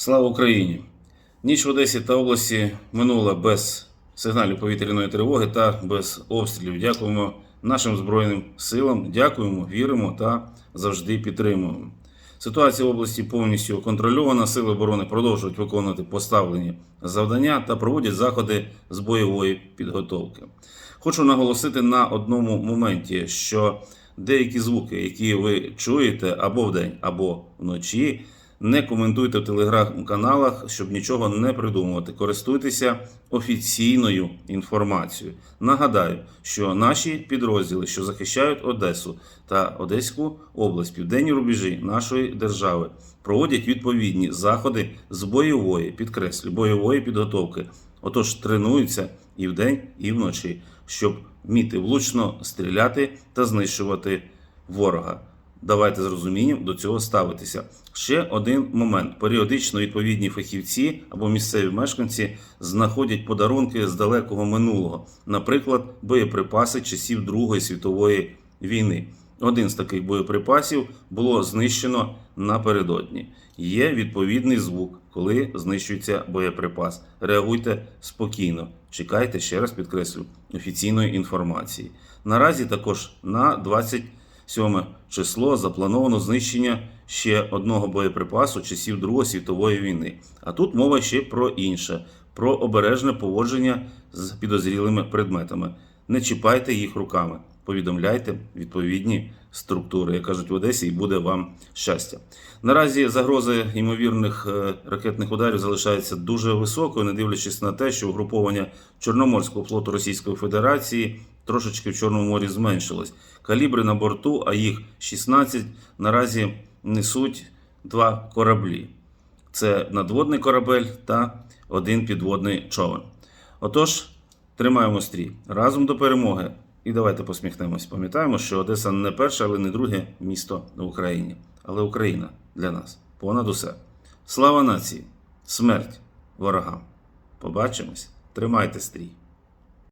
Слава Україні! Ніч в Одесі та області минула без сигналів повітряної тривоги та без обстрілів. Дякуємо нашим Збройним силам, дякуємо, віримо та завжди підтримуємо. Ситуація в області повністю контрольована. Сили оборони продовжують виконувати поставлені завдання та проводять заходи з бойової підготовки. Хочу наголосити на одному моменті, що деякі звуки, які ви чуєте або вдень, або вночі, не коментуйте в телеграм-каналах, щоб нічого не придумувати. Користуйтеся офіційною інформацією. Нагадаю, що наші підрозділи, що захищають Одесу та Одеську область, південні рубежі нашої держави, проводять відповідні заходи з бойової, підкреслю, бойової підготовки. Отож, тренуються і вдень, і вночі, щоб вміти влучно стріляти та знищувати ворога. Давайте з розумінням до цього ставитися. Ще один момент: періодично відповідні фахівці або місцеві мешканці знаходять подарунки з далекого минулого, наприклад, боєприпаси часів Другої світової війни. Один з таких боєприпасів було знищено напередодні. Є відповідний звук, коли знищується боєприпас. Реагуйте спокійно. Чекайте ще раз підкреслю офіційної інформації. Наразі також на 27 число заплановано знищення ще одного боєприпасу часів Другої світової війни. А тут мова ще про інше: про обережне поводження з підозрілими предметами. Не чіпайте їх руками, повідомляйте відповідні структури. Як кажуть в Одесі, і буде вам щастя. Наразі загрози ймовірних е, ракетних ударів залишається дуже високою, не дивлячись на те, що угруповання Чорноморського флоту Російської Федерації трошечки в Чорному морі зменшилось. Калібри на борту, а їх 16, наразі несуть два кораблі. Це надводний корабель та один підводний човен. Отож, тримаємо стрій разом до перемоги. І давайте посміхнемось. Пам'ятаємо, що Одеса не перше, але не друге місто в Україні. Але Україна для нас понад усе. Слава нації! Смерть ворогам! Побачимось! Тримайте стрій!